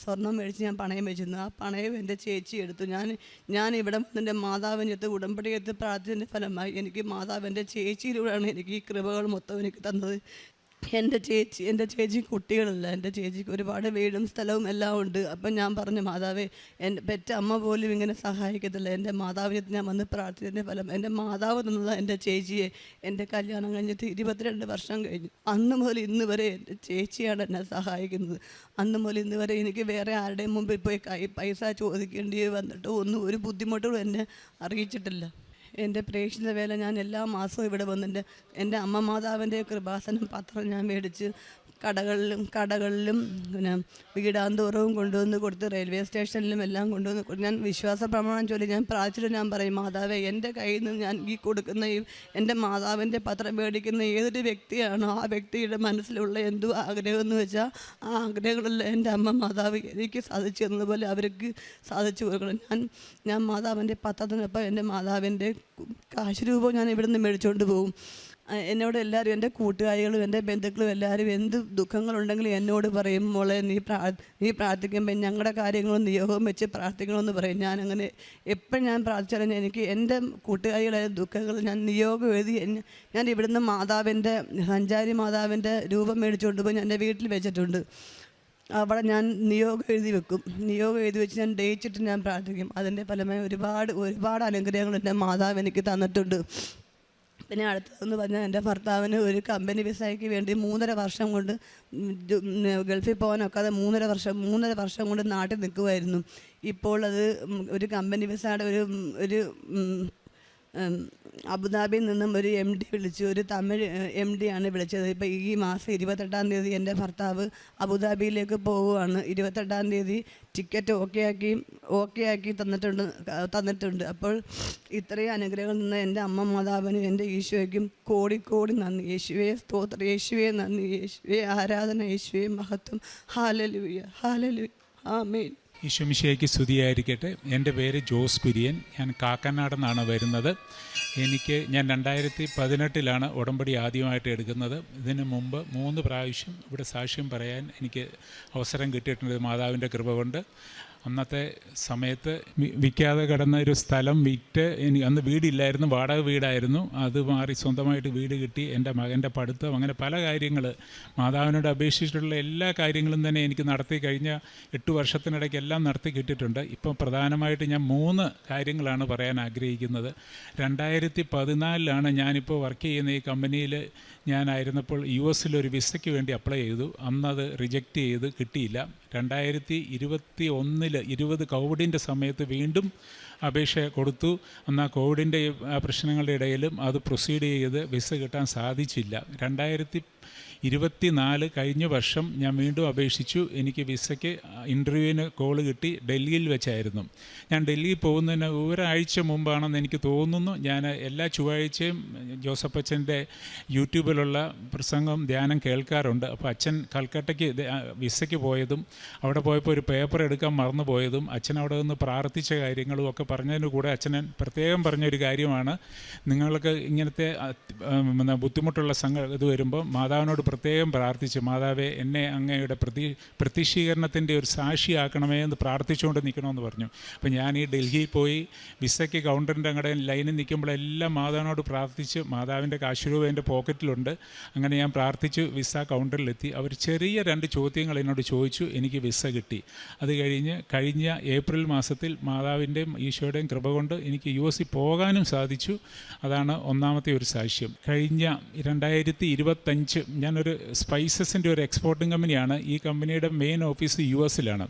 സ്വർണം മേടിച്ച് ഞാൻ പണയം വെച്ചിരുന്നു. ആ പണയം എന്റെ ചേച്ചി എടുത്തു. ഞാൻ ഞാൻ ഇവിടെ എന്റെ മാതാവിന്റെ അടുത്ത് ഉടമ്പടിയെടുത്ത് പ്രാർത്ഥിച്ചതിന്റെ ഫലമായി എനിക്ക് മാതാവിന്റെ ചേച്ചിയിലൂടെയാണ് എനിക്ക് ഈ കൃപകൾ മൊത്തം എനിക്ക് തന്നത്. എന്റെ ചേച്ചി എന്റെ ചേച്ചി കുട്ടികളല്ല. എന്റെ ചേച്ചിക്ക് ഒരുപാട് വീടും സ്ഥലവും എല്ലാം ഉണ്ട്. അപ്പം ഞാൻ പറഞ്ഞു മാതാവേ എന്റെ പെറ്റ അമ്മ പോലും ഇങ്ങനെ സഹായിക്കത്തില്ല. എന്റെ മാതാവിനെ ഞാൻ വന്ന് പ്രാർത്ഥിച്ചതിന്റെ ഫലം എന്റെ മാതാവ് തന്നത് എന്റെ ചേച്ചിയെ. എന്റെ കല്യാണം കഴിഞ്ഞിട്ട് ഇരുപത്തിരണ്ട് വർഷം കഴിഞ്ഞു. അന്ന് മുതൽ ഇന്ന് വരെ എന്റെ ചേച്ചിയാണ് എന്നെ സഹായിക്കുന്നത്. അന്ന് മുതൽ ഇന്ന് വരെ എനിക്ക് വേറെ ആരുടെയും മുമ്പിൽ പോയി കൈ പൈസ ചോദിക്കേണ്ടി വന്നിട്ട് ഒന്നും ഒരു ബുദ്ധിമുട്ടുകളും എന്നെ അറിയിച്ചിട്ടില്ല. എന്റെ പ്രേക്ഷിത വേല ഞാൻ എല്ലാ മാസവും ഇവിടെ വന്നിട്ട് എന്റെ അമ്മ മാതാവിന്റെ കൃപാസനം പത്രം ഞാൻ മേടിച്ച് കടകളിലും കടകളിലും പിന്നെ വീടാന്തോറവും കൊണ്ടുവന്ന് കൊടുത്ത് റെയിൽവേ സ്റ്റേഷനിലും എല്ലാം കൊണ്ടുവന്ന് കൊടുത്ത് ഞാൻ വിശ്വാസ പ്രമാണം ചൊല്ലി ഞാൻ പ്രാർത്ഥിച്ചിട്ട് ഞാൻ പറയും മാതാവേ എന്റെ കയ്യിൽ നിന്ന് ഞാൻ ഈ കൊടുക്കുന്ന ഈ എന്റെ മാതാവിന്റെ പത്രം മേടിക്കുന്ന ഏതൊരു വ്യക്തിയാണോ ആ വ്യക്തിയുടെ മനസ്സിലുള്ള എന്തോ ആഗ്രഹം എന്ന് വെച്ചാൽ ആ ആഗ്രഹങ്ങളെല്ലാം എന്റെ അമ്മ മാതാവ് എനിക്ക് സാധിച്ചു തന്നതുപോലെ അവർക്ക് സാധിച്ചു കൊടുക്കണം. ഞാൻ ഞാൻ മാതാവിന്റെ പത്രത്തിനൊപ്പം എന്റെ മാതാവിന്റെ കാശ് രൂപം ഞാൻ ഇവിടുന്ന് മേടിച്ചുകൊണ്ട് പോകും. എന്നോട് എല്ലാവരും എന്റെ കൂട്ടുകാരികളും എന്റെ ബന്ധുക്കളും എല്ലാവരും എന്ത് ദുഃഖങ്ങളുണ്ടെങ്കിലും എന്നോട് പറയും മോളെ നീ പ്രാ നീ പ്രാർത്ഥിക്കുമ്പോൾ ഞങ്ങളുടെ കാര്യങ്ങളും നിയോഗം വെച്ച് പ്രാർത്ഥിക്കണമെന്ന് പറയും. ഞാനങ്ങനെ എപ്പോഴും ഞാൻ പ്രാർത്ഥിച്ചാലും എനിക്ക് എന്റെ കൂട്ടുകാരികളായ ദുഃഖങ്ങൾ ഞാൻ നിയോഗം എഴുതി ഞാൻ ഇവിടുന്ന് മാതാവിന്റെ സഞ്ചാരി മാതാവിന്റെ രൂപം മേടിച്ചുകൊണ്ട് പോയി ഞാൻ എന്റെ വീട്ടിൽ വെച്ചിട്ടുണ്ട്. അവിടെ ഞാൻ നിയോഗം എഴുതി വെക്കും. നിയോഗം എഴുതി വെച്ച് ഞാൻ ഡേച്ചിട്ട് ഞാൻ പ്രാർത്ഥിക്കും. അതിന്റെ ഫലമായി ഒരുപാട് ഒരുപാട് അനുഗ്രഹങ്ങൾ എന്റെ മാതാവ് എനിക്ക് തന്നിട്ടുണ്ട്. പിന്നെ അടുത്തതെന്ന് പറഞ്ഞാൽ എന്റെ ഭർത്താവിന് ഒരു കമ്പനി വിസയ്ക്ക് വേണ്ടി മൂന്നര വർഷം കൊണ്ട് ഗൾഫിൽ പോകാനൊക്കാതെ മൂന്നര വർഷം മൂന്നര വർഷം കൊണ്ട് നാട്ടിൽ നിൽക്കുമായിരുന്നു ഇപ്പോൾ അത് ഒരു കമ്പനി വിസയുടെ ഒരു ഒരു അബുദാബിയിൽ നിന്നും ഒരു എം ഡി വിളിച്ചു. ഒരു തമിഴ് എം ഡി ആണ് വിളിച്ചത്. ഇപ്പോൾ ഈ മാസം ഇരുപത്തെട്ടാം തീയതി എന്റെ ഭർത്താവ് അബുദാബിയിലേക്ക് പോവുകയാണ്. ഇരുപത്തെട്ടാം തീയതി ടിക്കറ്റ് ഓക്കെ ആക്കി ഓക്കെ ആക്കി തന്നിട്ടുണ്ട് തന്നിട്ടുണ്ട്. അപ്പോൾ ഇത്രയും അനുഗ്രഹങ്ങൾ നിന്ന് എന്റെ അമ്മ മാതാവിനും എന്റെ ഈശോയ്ക്കും കോടിക്കോടി കോടി നന്ദി. യേശുവേ സ്തോത്ര. യേശുവേ നന്ദി. യേശുവേ ആരാധന. യേശുവേ മഹത്വം. ഹാലലുയ. ഹാലലു ആമേൻ. ഈശോമിശിയായിക്ക് സ്തുതിയായിരിക്കട്ടെ. എന്റെ പേര് ജോസ് കുര്യൻ. ഞാൻ കാക്കനാട് നിന്നാണ് വരുന്നത്. എനിക്ക് ഞാൻ രണ്ടായിരത്തി പതിനെട്ടിലാണ് ഉടമ്പടി ആദ്യമായിട്ട് എടുക്കുന്നത്. ഇതിന് മുമ്പ് മൂന്ന് പ്രാവശ്യം ഇവിടെ സാക്ഷ്യം പറയാൻ എനിക്ക് അവസരം കിട്ടിയിട്ടുണ്ട്. മാതാവിന്റെ കൃപ കൊണ്ട്. അന്നത്തെ സമയത്ത് വിൽക്കാതെ കിടന്ന ഒരു സ്ഥലം വിറ്റ് എനിക്ക് അന്ന് വീടില്ലായിരുന്നു വാടക വീടായിരുന്നു. അത് മാറി സ്വന്തമായിട്ട് വീട് കിട്ടി എന്റെ മകന്റെ പഠിത്തം അങ്ങനെ പല കാര്യങ്ങൾ മാതാവിനോട് അപേക്ഷിച്ചിട്ടുള്ള എല്ലാ കാര്യങ്ങളും തന്നെ എനിക്ക് നടത്തി കഴിഞ്ഞ എട്ട് വർഷത്തിനിടയ്ക്ക് എല്ലാം നടത്തി കിട്ടിയിട്ടുണ്ട്. ഇപ്പം പ്രധാനമായിട്ട് ഞാൻ മൂന്ന് കാര്യങ്ങളാണ് പറയാൻ ആഗ്രഹിക്കുന്നത്. രണ്ടായിരത്തി പതിനാലിലാണ് ഞാനിപ്പോൾ വർക്ക് ചെയ്യുന്ന ഈ കമ്പനിയിൽ ഞാനായിരുന്നപ്പോൾ യു എസിൽ ഒരു വിസയ്ക്ക് വേണ്ടി അപ്ലൈ ചെയ്തു. അന്നത് റിജക്റ്റ് ചെയ്ത് കിട്ടിയില്ല. രണ്ടായിരത്തി ഇരുപത്തി ഒന്നിൽ ഇരുപത് കോവിഡിന്റെ സമയത്ത് വീണ്ടും അപേക്ഷ കൊടുത്തു. എന്നാൽ കോവിഡിന്റെ പ്രശ്നങ്ങളുടെ ഇടയിലും അത് പ്രൊസീഡ് ചെയ്ത് വിസ കിട്ടാൻ സാധിച്ചില്ല. രണ്ടായിരത്തി ഇരുപത്തി നാല് കഴിഞ്ഞ വർഷം ഞാൻ വീണ്ടും അപേക്ഷിച്ചു. എനിക്ക് വിസയ്ക്ക് ഇന്റർവ്യൂവിന് കോൾ കിട്ടി ഡൽഹിയിൽ വെച്ചായിരുന്നു. ഞാൻ ഡൽഹിയിൽ പോകുന്നതിന് ഒരാഴ്ച മുമ്പാണെന്ന് എനിക്ക് തോന്നുന്നു. ഞാൻ എല്ലാ ചൊവ്വാഴ്ചയും ജോസഫ് അച്ഛന്റെ യൂട്യൂബിലുള്ള പ്രസംഗം ധ്യാനം കേൾക്കാറുണ്ട്. അപ്പോൾ അച്ഛൻ കൽക്കട്ടയ്ക്ക് വിസയ്ക്ക് പോയതും അവിടെ പോയപ്പോൾ ഒരു പേപ്പർ എടുക്കാൻ മറന്നു പോയതും അച്ഛൻ അവിടെ നിന്ന് പ്രാർത്ഥിച്ച കാര്യങ്ങളും ഒക്കെ പറഞ്ഞതിന് കൂടെ അച്ഛനൻ പ്രത്യേകം പറഞ്ഞൊരു കാര്യമാണ്. നിങ്ങൾക്ക് ഇങ്ങനത്തെ ബുദ്ധിമുട്ടുള്ള സംഘ ഇത് വരുമ്പോൾ മാതാവിനോട് പ്രത്യേകം പ്രാർത്ഥിച്ച് മാതാവെ എന്നെ അങ്ങയുടെ പ്രതി പ്രത്യക്ഷീകരണത്തിന്റെ ഒരു സാക്ഷിയാക്കണമേ എന്ന് പ്രാർത്ഥിച്ചുകൊണ്ട് നിൽക്കണമെന്ന് പറഞ്ഞു. അപ്പോൾ ഞാൻ ഈ ഡൽഹിയിൽ പോയി വിസയ്ക്ക് കൗണ്ടറിന്റെ അങ്ങടെ ലൈനിൽ നിൽക്കുമ്പോഴെല്ലാം മാതാവിനോട് പ്രാർത്ഥിച്ച് മാതാവിന്റെ കാശ് രൂപ എന്റെ പോക്കറ്റിലുണ്ട്. അങ്ങനെ ഞാൻ പ്രാർത്ഥിച്ചു വിസ കൗണ്ടറിലെത്തി. അവർ ചെറിയ രണ്ട് ചോദ്യങ്ങൾ എന്നോട് ചോദിച്ചു എനിക്ക് വിസ കിട്ടി. അത് കഴിഞ്ഞ് കഴിഞ്ഞ ഏപ്രിൽ മാസത്തിൽ മാതാവിന്റെയും ഈശോയുടെയും കൃപ കൊണ്ട് എനിക്ക് യു എസിൽ പോകാനും സാധിച്ചു. അതാണ് ഒന്നാമത്തെ ഒരു സാക്ഷ്യം. കഴിഞ്ഞ രണ്ടായിരത്തി ഇരുപത്തഞ്ച് ഞാനൊരു സ്പൈസസിന്റെ ഒരു എക്സ്പോർട്ടിംഗ് കമ്പനിയാണ്. ഈ കമ്പനിയുടെ മെയിൻ ഓഫീസ് യു എസിലാണ്.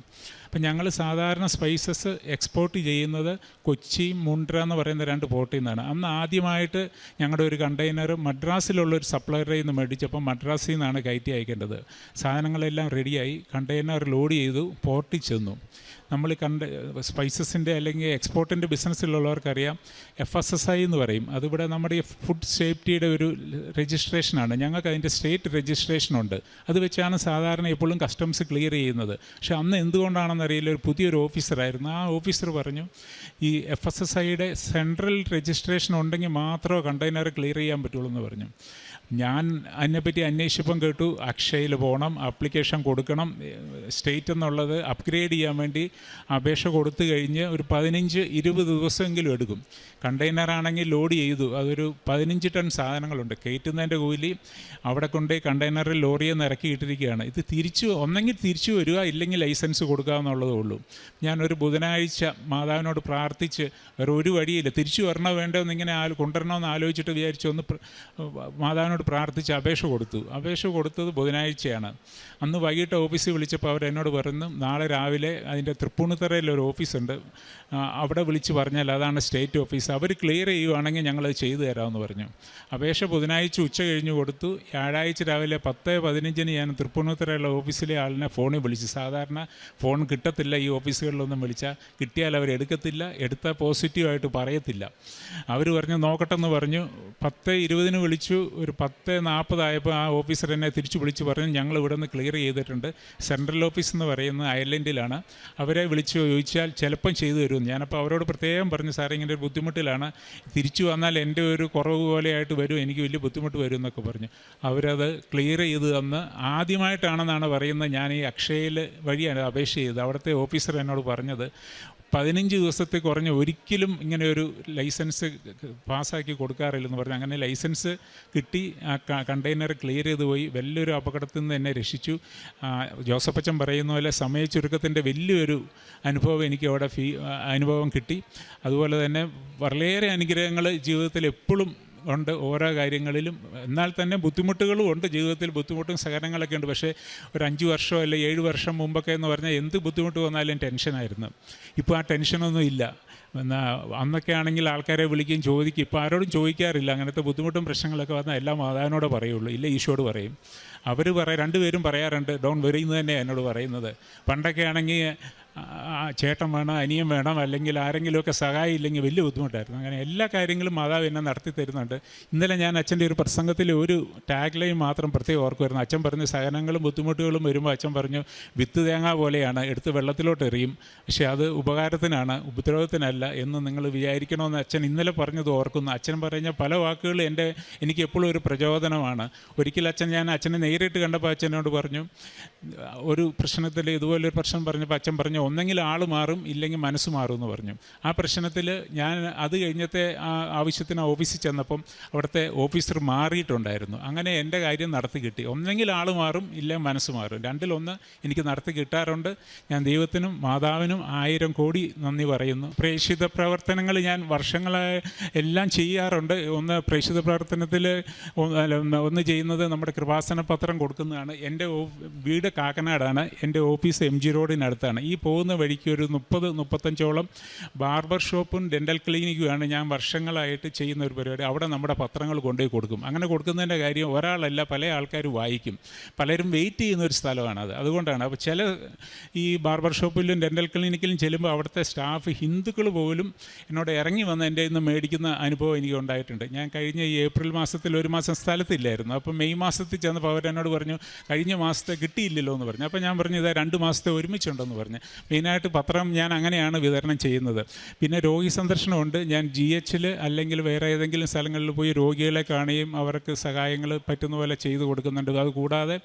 അപ്പം ഞങ്ങൾ സാധാരണ സ്പൈസസ് എക്സ്പോർട്ട് ചെയ്യുന്നത് കൊച്ചി മുണ്ട്ര എന്ന് പറയുന്ന രണ്ട് പോർട്ടിൽ നിന്നാണ് അന്ന് ആദ്യമായിട്ട് ഞങ്ങളുടെ ഒരു കണ്ടെയ്നർ മദ്രാസിലുള്ള ഒരു സപ്ലയറിൽ നിന്ന് മേടിച്ചപ്പോൾ മദ്രാസിൽ നിന്നാണ് കയറ്റി അയക്കേണ്ടത്. സാധനങ്ങളെല്ലാം റെഡിയായി കണ്ടെയ്നർ ലോഡ് ചെയ്തു പോർട്ടിൽ ചെന്നു. നമ്മൾ കണ്ട സ്പൈസസിന്റെ അല്ലെങ്കിൽ എക്സ്പോർട്ടിന്റെ ബിസിനസ്സിലുള്ളവർക്കറിയാം എഫ് എസ് എസ് ഐ എന്ന് പറയും. അതിവിടെ നമ്മുടെ ഈ ഫുഡ് സേഫ്റ്റിയുടെ ഒരു രജിസ്ട്രേഷനാണ് ഞങ്ങൾക്ക് അതിന്റെ സ്റ്റേറ്റ് രജിസ്ട്രേഷനുണ്ട് അത് വെച്ചാണ് സാധാരണ എപ്പോഴും കസ്റ്റംസ് ക്ലിയർ ചെയ്യുന്നത്. പക്ഷെ അന്ന് എന്തുകൊണ്ടാണെന്നറിയില്ല ഒരു പുതിയൊരു ഓഫീസറായിരുന്നു ആ ഓഫീസർ പറഞ്ഞു ഈ എഫ് എസ് എസ് ഐയുടെ സെൻട്രൽ രജിസ്ട്രേഷൻ ഉണ്ടെങ്കിൽ മാത്രമേ കണ്ടെയ്നർ ക്ലിയർ ചെയ്യാൻ പറ്റുള്ളൂ എന്ന് പറഞ്ഞു. ഞാൻ അതിനെപ്പറ്റി അന്വേഷിച്ചപ്പം കേട്ടു അക്ഷയയിൽ പോകണം ആപ്ലിക്കേഷൻ കൊടുക്കണം സ്റ്റേറ്റ് എന്നുള്ളത് അപ്ഗ്രേഡ് ചെയ്യാൻ വേണ്ടി അപേക്ഷ കൊടുത്തു കഴിഞ്ഞ് ഒരു പതിനഞ്ച് ഇരുപത് ദിവസമെങ്കിലും എടുക്കും. കണ്ടെയ്നർ ആണെങ്കിൽ ലോഡ് ചെയ്തു. അതൊരു പതിനഞ്ച് ടൺ സാധനങ്ങളുണ്ട്. കയറ്റുന്നതിന്റെ കൂലി അവിടെ കൊണ്ട് കണ്ടെയ്നറിൽ ലോറിയെ നിറക്കിയിട്ടിരിക്കുകയാണ് ഇത് തിരിച്ചു ഒന്നെങ്കിൽ തിരിച്ചു വരിക ഇല്ലെങ്കിൽ ലൈസൻസ് കൊടുക്കുക എന്നുള്ളതേ ഉള്ളൂ. ഞാനൊരു ബുധനാഴ്ച മാതാവിനോട് പ്രാർത്ഥിച്ച് വേറെ ഒരു വഴിയില്ല തിരിച്ചു വരണോ വേണ്ടോ എന്നിങ്ങനെ കൊണ്ടുവരണമെന്ന് ആലോചിച്ചിട്ട് വിചാരിച്ചു ഒന്ന് പ്ര- മാതാവിനോട് പ്രാർത്ഥിച്ച് അപേക്ഷ കൊടുത്തു. അപേക്ഷ കൊടുത്തത് ബുധനാഴ്ചയാണ്. അന്ന് വൈകിട്ട് ഓഫീസിൽ വിളിച്ചപ്പോൾ അവർ എന്നോട് പറഞ്ഞു നാളെ രാവിലെ അതിന്റെ തൃപ്പൂണിത്തറയിൽ ഒരു ഓഫീസുണ്ട്. അവിടെ വിളിച്ച് പറഞ്ഞാൽ അതാണ് സ്റ്റേറ്റ് ഓഫീസ്. അവർ ക്ലിയർ ചെയ്യുവാണെങ്കിൽ ഞങ്ങളത് ചെയ്തു തരാമെന്ന് പറഞ്ഞു. അപേക്ഷ ബുധനാഴ്ച ഉച്ച കഴിഞ്ഞ് കൊടുത്തു. വ്യാഴാഴ്ച രാവിലെ പത്ത് പതിനഞ്ചിന് ഞാൻ തൃപ്പൂണിത്തറയുള്ള ഓഫീസിലെ ആളിനെ ഫോണിൽ വിളിച്ചു. സാധാരണ ഫോൺ കിട്ടത്തില്ല ഈ ഓഫീസുകളിലൊന്നും വിളിച്ചാൽ. കിട്ടിയാൽ അവർ എടുക്കത്തില്ല. എടുത്താൽ പോസിറ്റീവായിട്ട് പറയത്തില്ല. അവർ പറഞ്ഞു നോക്കട്ടെന്ന് പറഞ്ഞു. പത്ത് ഇരുപതിന് വിളിച്ചു. ഒരു പത്ത് നാൽപ്പതായപ്പോൾ ആ ഓഫീസർ എന്നെ തിരിച്ചു വിളിച്ച് പറഞ്ഞു ഞങ്ങൾ ഇവിടെ നിന്ന് ക്ലിയർ ചെയ്തിട്ടുണ്ട്. സെൻട്രൽ ഓഫീസ് എന്ന് പറയുന്നത് അയർലൻഡിലാണ് അവരെ വിളിച്ച് ചോദിച്ചാൽ ചിലപ്പം ചെയ്തു തരും ഞാനപ്പോൾ അവരോട് പ്രത്യേകം പറഞ്ഞു സാറേ ഇങ്ങനെ ഒരു ബുദ്ധിമുട്ടിലാണ്. തിരിച്ചു വന്നാൽ എന്റെ ഒരു കുറവ് പോലെയായിട്ട് വരും. എനിക്ക് വലിയ ബുദ്ധിമുട്ട് വരും എന്നൊക്കെ പറഞ്ഞു. അവരത് ക്ലിയർ ചെയ്ത് തന്ന് ആദ്യമായിട്ടാണെന്നാണ് പറയുന്നത് ഞാൻ ഈ അക്ഷയയിൽ വഴിയാണ് അപേക്ഷ ചെയ്തത്. അവിടുത്തെ ഓഫീസർ എന്നോട് പറഞ്ഞത് പതിനഞ്ച് ദിവസത്തെ കുറഞ്ഞ് ഒരിക്കലും ഇങ്ങനെ ഒരു ലൈസൻസ് പാസ്സാക്കി കൊടുക്കാറില്ലെന്ന് പറഞ്ഞു അങ്ങനെ ലൈസൻസ് കിട്ടി ആ കണ്ടെയ്നർ ക്ലിയർ ചെയ്ത് പോയി വലിയൊരു അപകടത്തിൽ നിന്ന് എന്നെ രക്ഷിച്ചു. ജോസഫച്ചൻ പറയുന്ന പോലെ സമയ ചുരുക്കത്തിന്റെ വലിയൊരു അനുഭവം എനിക്ക് അവിടെ ഫീ അനുഭവം കിട്ടി. അതുപോലെ തന്നെ വളരെയേറെ അനുഗ്രഹങ്ങൾ ജീവിതത്തിൽ എപ്പോഴും ഉണ്ട് ഓരോ കാര്യങ്ങളിലും. എന്നാൽ തന്നെ ബുദ്ധിമുട്ടുകളും ഉണ്ട്. ജീവിതത്തിൽ ബുദ്ധിമുട്ടും സഹനങ്ങളൊക്കെ ഉണ്ട്. പക്ഷേ ഒരു അഞ്ച് വർഷമോ അല്ലെ ഏഴ് വർഷം മുമ്പൊക്കെ എന്ന് പറഞ്ഞാൽ എന്ത് ബുദ്ധിമുട്ട് വന്നാലും ടെൻഷനായിരുന്നു ഇപ്പോൾ ആ ടെൻഷനൊന്നും ഇല്ല. എന്നാ അന്നൊക്കെ ആണെങ്കിൽ ആൾക്കാരെ വിളിക്കുകയും ചോദിക്കും. ഇപ്പോൾ ആരോടും ചോദിക്കാറില്ല. അങ്ങനത്തെ ബുദ്ധിമുട്ടും പ്രശ്നങ്ങളൊക്കെ വന്നാൽ എല്ലാം മാതാവിനോട് പറയുള്ളൂ. ഇല്ല ഈശോട് പറയും. അവർ പറയാം രണ്ടുപേരും പറയാറുണ്ട്. ഡോൺ വെറി തന്നെ എന്നോട് പറയുന്നത്. പണ്ടൊക്കെ ആണെങ്കിൽ ചേട്ടൻ വേണം അനിയൻ വേണം അല്ലെങ്കിൽ ആരെങ്കിലുമൊക്കെ സഹായം ഇല്ലെങ്കിൽ വലിയ ബുദ്ധിമുട്ടായിരുന്നു. അങ്ങനെ എല്ലാ കാര്യങ്ങളും മാതാവ് എന്നെ നടത്തി തരുന്നുണ്ട്. ഇന്നലെ ഞാൻ അച്ഛന്റെ ഒരു പ്രസംഗത്തിൽ ഒരു ടാഗ് ലൈൻ മാത്രം പ്രത്യേകം ഓർക്കുമായിരുന്നു. അച്ഛൻ പറഞ്ഞു സഹനങ്ങളും ബുദ്ധിമുട്ടുകളും വരുമ്പോൾ അച്ഛൻ പറഞ്ഞു വിത്ത് തേങ്ങ പോലെയാണ് എടുത്ത് വെള്ളത്തിലോട്ട് എറിയും. പക്ഷേ അത് ഉപകാരത്തിനാണ് ഉപദ്രവത്തിനല്ല എന്ന് നിങ്ങൾ വിചാരിക്കണമെന്ന് അച്ഛൻ ഇന്നലെ പറഞ്ഞത് ഓർക്കുന്നു. അച്ഛൻ പറഞ്ഞ പല വാക്കുകൾ എന്റെ എനിക്ക് എപ്പോഴും ഒരു പ്രചോദനമാണ്. ഒരിക്കൽ അച്ഛൻ ഞാൻ അച്ഛനെ നേരിട്ട് കണ്ടപ്പോൾ അച്ഛനോട് പറഞ്ഞു ഒരു പ്രശ്നത്തിൽ ഇതുപോലൊരു പ്രശ്നം പറഞ്ഞപ്പോൾ അച്ഛൻ പറഞ്ഞു ഒന്നെങ്കിൽ ആൾ മാറും ഇല്ലെങ്കിൽ മനസ്സ് മാറും എന്ന് പറഞ്ഞു. ആ പ്രശ്നത്തിൽ ഞാൻ അത് കഴിഞ്ഞത്തെ ആവശ്യത്തിന് ഓഫീസിൽ ചെന്നപ്പം അവിടുത്തെ ഓഫീസർ മാറിയിട്ടുണ്ടായിരുന്നു. അങ്ങനെ എന്റെ കാര്യം നടത്തി കിട്ടി. ഒന്നെങ്കിൽ ആൾ മാറും ഇല്ലെങ്കിൽ മനസ്സ് മാറും. രണ്ടിലൊന്ന് എനിക്ക് നടത്തി കിട്ടാറുണ്ട്. ഞാൻ ദൈവത്തിനും മാതാവിനും ആയിരം കോടി നന്ദി പറയുന്നു. പ്രേക്ഷിത പ്രവർത്തനങ്ങൾ ഞാൻ വർഷങ്ങളായി എല്ലാം ചെയ്യാറുണ്ട്. ഒന്ന് പ്രേക്ഷിത പ്രവർത്തനത്തിൽ ഒന്ന് ചെയ്യുന്നത് നമ്മുടെ കൃപാസന പത്രം കൊടുക്കുന്നതാണ്. എന്റെ വീട് കാക്കനാടാണ്. എന്റെ ഓഫീസ് എം ജി റോഡിനടുത്താണ്. ഈ പോകുന്ന വഴിക്ക് ഒരു മുപ്പത് മുപ്പത്തഞ്ചോളം ബാർബർ ഷോപ്പും ഡെന്റൽ ക്ലിനിക്കുമാണ് ഞാൻ വർഷങ്ങളായിട്ട് ചെയ്യുന്ന ഒരു പരിപാടി. അവിടെ നമ്മുടെ പത്രങ്ങൾ കൊണ്ടുപോയി കൊടുക്കും. അങ്ങനെ കൊടുക്കുന്നതിന്റെ കാര്യം ഒരാളല്ല പല ആൾക്കാർ വായിക്കും. പലരും വെയിറ്റ് ചെയ്യുന്ന ഒരു സ്ഥലമാണ് അത്. അതുകൊണ്ടാണ്. അപ്പോൾ ചില ഈ ബാർബർ ഷോപ്പിലും ഡെന്റൽ ക്ലിനിക്കിലും ചെല്ലുമ്പോൾ അവിടുത്തെ സ്റ്റാഫ് ഹിന്ദുക്കൾ പോലും എന്നോട് ഇറങ്ങി വന്ന് എന്റെ ഇന്ന് മേടിക്കുന്ന അനുഭവം എനിക്ക് ഉണ്ടായിട്ടുണ്ട്. ഞാൻ കഴിഞ്ഞ ഈ ഏപ്രിൽ മാസത്തിൽ ഒരു മാസം സ്ഥലത്തില്ലായിരുന്നു. അപ്പോൾ മെയ് മാസത്തിൽ ചെന്നപ്പോൾ അവരെന്നോട് പറഞ്ഞു കഴിഞ്ഞ മാസത്തെ കിട്ടിയില്ലല്ലോ എന്ന് പറഞ്ഞു. അപ്പോൾ ഞാൻ പറഞ്ഞു ഇതാ രണ്ട് മാസത്തെ ഒരുമിച്ചുണ്ടെന്ന് പറഞ്ഞു. മെയിനായിട്ട് പത്രം ഞാൻ അങ്ങനെയാണ് വിതരണം ചെയ്യുന്നത്. പിന്നെ രോഗി സന്ദർശനമുണ്ട് ഞാൻ ജി എച്ചിൽ അല്ലെങ്കിൽ വേറെ ഏതെങ്കിലും സ്ഥലങ്ങളിൽ പോയി രോഗികളെ കാണുകയും അവർക്ക് സഹായങ്ങൾ പറ്റുന്ന പോലെ ചെയ്തു കൊടുക്കുന്നുണ്ട്. അതുകൂടാതെ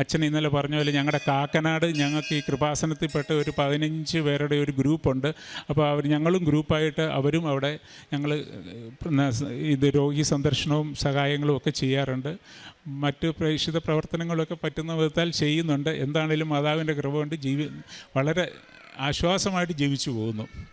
അച്ഛൻ ഇന്നലെ പറഞ്ഞ പോലെ ഞങ്ങളുടെ കാക്കനാട് ഞങ്ങൾക്ക് ഈ കൃപാസനത്തിൽപ്പെട്ട ഒരു പതിനഞ്ച് പേരുടെ ഒരു ഗ്രൂപ്പുണ്ട്. അപ്പോൾ അവർ ഞങ്ങളും ഗ്രൂപ്പായിട്ട് അവരും അവിടെ ഞങ്ങൾ ഇത് രോഗി സന്ദർശനവും സഹായങ്ങളും ഒക്കെ ചെയ്യാറുണ്ട്. മറ്റ് പ്രേക്ഷിത പ്രവർത്തനങ്ങളൊക്കെ പറ്റുന്ന വിധത്താൽ ചെയ്യുന്നുണ്ട്. എന്താണേലും മാതാവിന്റെ കൃപ കൊണ്ട് ജീവി വളരെ ആശ്വാസമായിട്ട് ജീവിച്ചു പോകുന്നു.